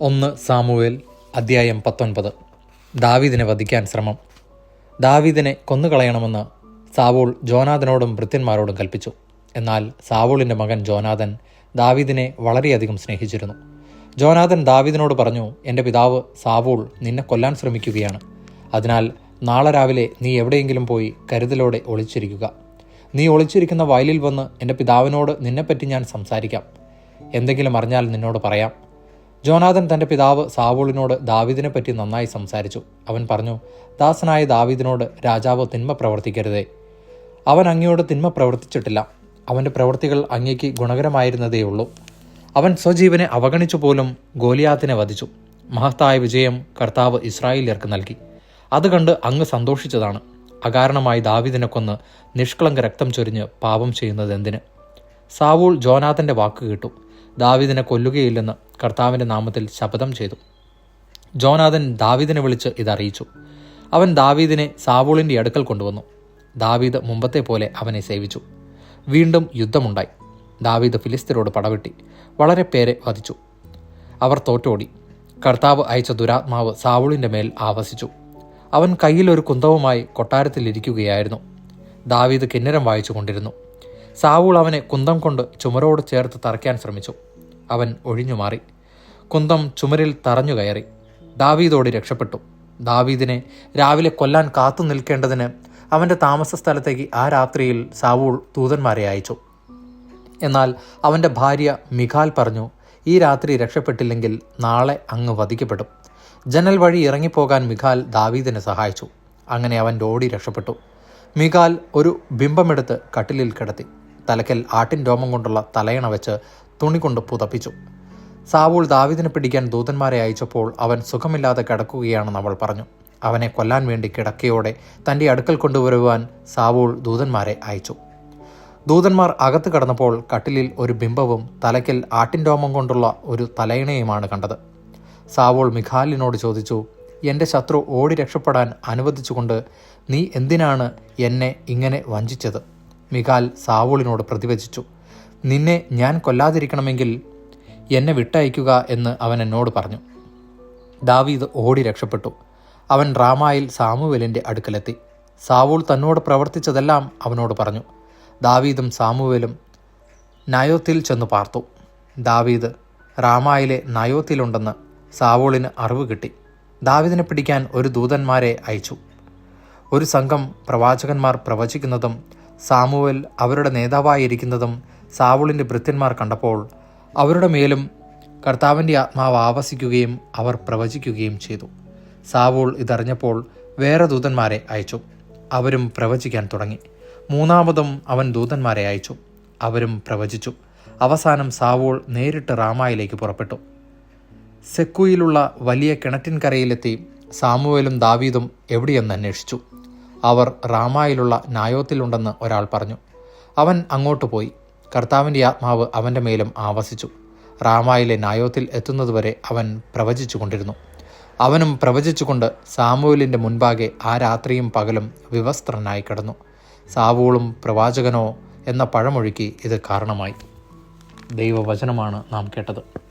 ഒന്ന് സാമുവേൽ അദ്ധ്യായം പത്തൊൻപത്. ദാവീദിനെ വധിക്കാൻ ശ്രമം. ദാവീദിനെ കൊന്നുകളയണമെന്ന് സാവൂൾ ജോനാഥനോടും ഭൃത്യന്മാരോടും കൽപ്പിച്ചു. എന്നാൽ സാവൂളിന്റെ മകൻ ജോനാഥൻ ദാവീദിനെ വളരെയധികം സ്നേഹിച്ചിരുന്നു. ജോനാഥൻ ദാവീദിനോട് പറഞ്ഞു എന്റെ പിതാവ് സാവൂൾ നിന്നെ കൊല്ലാൻ ശ്രമിക്കുകയാണ്. അതിനാൽ നാളെ രാവിലെ നീ എവിടെയെങ്കിലും പോയി കരുതലോടെ ഒളിച്ചിരിക്കുക. നീ ഒളിച്ചിരിക്കുന്ന വയലിൽ വന്ന് എന്റെ പിതാവിനോട് നിന്നെപ്പറ്റി ഞാൻ സംസാരിക്കാം. എന്തെങ്കിലും അറിഞ്ഞാൽ നിന്നോട് പറയാം. ജോനാഥൻ തന്റെ പിതാവ് സാവൂളിനോട് ദാവിദിനെ പറ്റി നന്നായി സംസാരിച്ചു. അവൻ പറഞ്ഞു ദാസനായ ദാവിദിനോട് രാജാവ് തിന്മ പ്രവർത്തിക്കരുതേ. അവൻ അങ്ങയോട് തിന്മ പ്രവർത്തിച്ചിട്ടില്ല. അവന്റെ പ്രവൃത്തികൾ അങ്ങയ്ക്ക് ഗുണകരമായിരുന്നതേയുള്ളൂ. അവൻ സ്വജീവനെ അവഗണിച്ചു പോലും ഗോലിയാത്തിനെ വധിച്ചു. മഹത്തായ വിജയം കർത്താവ് ഇസ്രായേലിയർക്ക് നൽകി. അത് കണ്ട് അങ്ങ് സന്തോഷിച്ചതാണ്. അകാരണമായി ദാവിദിനെ കൊന്ന് നിഷ്കളങ്ക രക്തം ചൊരിഞ്ഞ് പാപം ചെയ്യുന്നത് എന്തിന് സാവൂൾ ജോനാഥന്റെ വാക്ക് കേട്ടു. ദാവീദിനെ കൊല്ലുകയില്ലെന്ന് കർത്താവിന്റെ നാമത്തിൽ ശപഥം ചെയ്തു. ജോനാഥൻ ദാവീദിനെ വിളിച്ച് ഇതറിയിച്ചു. അവൻ ദാവീദിനെ സാവൂളിന്റെ അടുക്കൽ കൊണ്ടുവന്നു. ദാവീദ് മുമ്പത്തെ പോലെ അവനെ സേവിച്ചു. വീണ്ടും യുദ്ധമുണ്ടായി. ദാവീദ് ഫിലിസ്തീനോട് പടവെട്ടി വളരെ പേരെ വധിച്ചു. അവർ തോറ്റോടി. കർത്താവ് അയച്ച ദുരാത്മാവ് സാവൂളിന്റെ മേൽ ആവസിച്ചു. അവൻ കയ്യിൽ ഒരു കുന്തവുമായി കൊട്ടാരത്തിലിരിക്കുകയായിരുന്നു ദാവീദ് കിന്നരം വായിച്ചു കൊണ്ടിരുന്നു സാവൂൾ അവനെ കുന്തം കൊണ്ട് ചുമരോട് ചേർത്ത് തറയ്ക്കാൻ ശ്രമിച്ചു. അവൻ ഒഴിഞ്ഞു മാറി. കുന്തം ചുമരിൽ തറഞ്ഞു കയറി. ദാവീദോടി രക്ഷപ്പെട്ടു. ദാവീദിനെ രാവിലെ കൊല്ലാൻ കാത്തു നിൽക്കേണ്ടതിന് അവന്റെ താമസ സ്ഥലത്തേക്ക് ആ രാത്രിയിൽ സാവൂൾ ദൂതന്മാരെ അയച്ചു. എന്നാൽ അവന്റെ ഭാര്യ മിഖാൽ പറഞ്ഞു ഈ രാത്രി രക്ഷപ്പെട്ടില്ലെങ്കിൽ നാളെ അങ്ങ് വധിക്കപ്പെടും. ജനൽ വഴി ഇറങ്ങിപ്പോകാൻ മിഖാൽ ദാവീദിനെ സഹായിച്ചു. അങ്ങനെ അവൻ ഓടി രക്ഷപ്പെട്ടു. മിഖാൽ ഒരു ബിംബമെടുത്ത് കട്ടിലിൽ കിടത്തി. തലക്കൽ ആട്ടിൻ രോമം കൊണ്ടുള്ള തലയണ വെച്ച് തുണി കൊണ്ട് പുതപ്പിച്ചു. സാവൂൾ ദാവിദിനെ പിടിക്കാൻ ദൂതന്മാരെ അയച്ചപ്പോൾ അവൻ സുഖമില്ലാതെ കിടക്കുകയാണെന്ന് അവൾ പറഞ്ഞു. അവനെ കൊല്ലാൻ വേണ്ടി കിടക്കയോടെ തന്റെ അടുക്കൽ കൊണ്ടുവരുവാൻ സാവൂൾ ദൂതന്മാരെ അയച്ചു. ദൂതന്മാർ അകത്ത് കടന്നപ്പോൾ കട്ടിലിൽ ഒരു ബിംബവും തലയ്ക്കൽ ആട്ടിൻ രോമം കൊണ്ടുള്ള ഒരു തലയിണയുമാണ് കണ്ടത്. സാവോൾ മിഖാലിനോട് ചോദിച്ചു എന്റെ ശത്രു ഓടി രക്ഷപ്പെടാൻ അനുവദിച്ചുകൊണ്ട് നീ എന്തിനാണ് എന്നെ ഇങ്ങനെ വഞ്ചിച്ചത്? മിഖാൽ സാവോളിനോട് പ്രതിവചിച്ചു. നിന്നെ ഞാൻ കൊല്ലാതിരിക്കണമെങ്കിൽ എന്നെ വിട്ടയക്കുക എന്ന് അവൻ എന്നോട് പറഞ്ഞു. ദാവീദ് ഓടി രക്ഷപ്പെട്ടു. അവൻ റാമായിൽ സാമുവേലിന്റെ അടുക്കലെത്തി. സാവൂൾ തന്നോട് പ്രവർത്തിച്ചതെല്ലാം അവനോട് പറഞ്ഞു. ദാവീദും സാമുവേലും നയോത്തിൽ ചെന്ന് പാർത്തു. ദാവീദ് റാമായിലെ നയോത്തിലുണ്ടെന്ന് സാവൂളിന് അറിവ് കിട്ടി. ദാവീദിനെ പിടിക്കാൻ ഒരു ദൂതന്മാരെ അയച്ചു. ഒരു സംഘം പ്രവാചകന്മാർ പ്രവചിക്കുന്നതും സാമുവൽ അവരുടെ നേതാവായിരിക്കുന്നതും സാവൂളിന്റെ ഭൃത്യന്മാർ കണ്ടപ്പോൾ അവരുടെ മേലും കർത്താവിന്റെ ആത്മാവ് ആവസിക്കുകയും അവർ പ്രവചിക്കുകയും ചെയ്തു. സാവൂൾ ഇതറിഞ്ഞപ്പോൾ വേറെ ദൂതന്മാരെ അയച്ചു. അവരും പ്രവചിക്കാൻ തുടങ്ങി. മൂന്നാമതും അവൻ ദൂതന്മാരെ അയച്ചു. അവരും പ്രവചിച്ചു. അവസാനം സാവൂൾ നേരിട്ട് റാമായിലേക്ക് പുറപ്പെട്ടു. സെക്കുയിലുള്ള വലിയ കിണറ്റിൻകരയിലെത്തി സാമുവേലും ദാവീദും എവിടെയെന്ന് അന്വേഷിച്ചു. അവർ റാമായിലുള്ള നായോത്തിലുണ്ടെന്ന് ഒരാൾ പറഞ്ഞു. അവൻ അങ്ങോട്ട് പോയി. കർത്താവിന്റെ ആത്മാവ് അവന്റെ മേലും ആവസിച്ചു. റാമായിലെ നായോത്തിൽ എത്തുന്നതുവരെ അവൻ പ്രവചിച്ചു കൊണ്ടിരുന്നു അവനും പ്രവചിച്ചുകൊണ്ട് സാമുവലിന്റെ മുൻപാകെ ആ രാത്രിയും പകലും വിവസ്ത്രനായി കിടന്നു. സാവൂളും പ്രവാചകനോ എന്ന പഴമൊഴുക്കി ഇത് കാരണമായി. ദൈവവചനമാണ് നാം കേട്ടത്.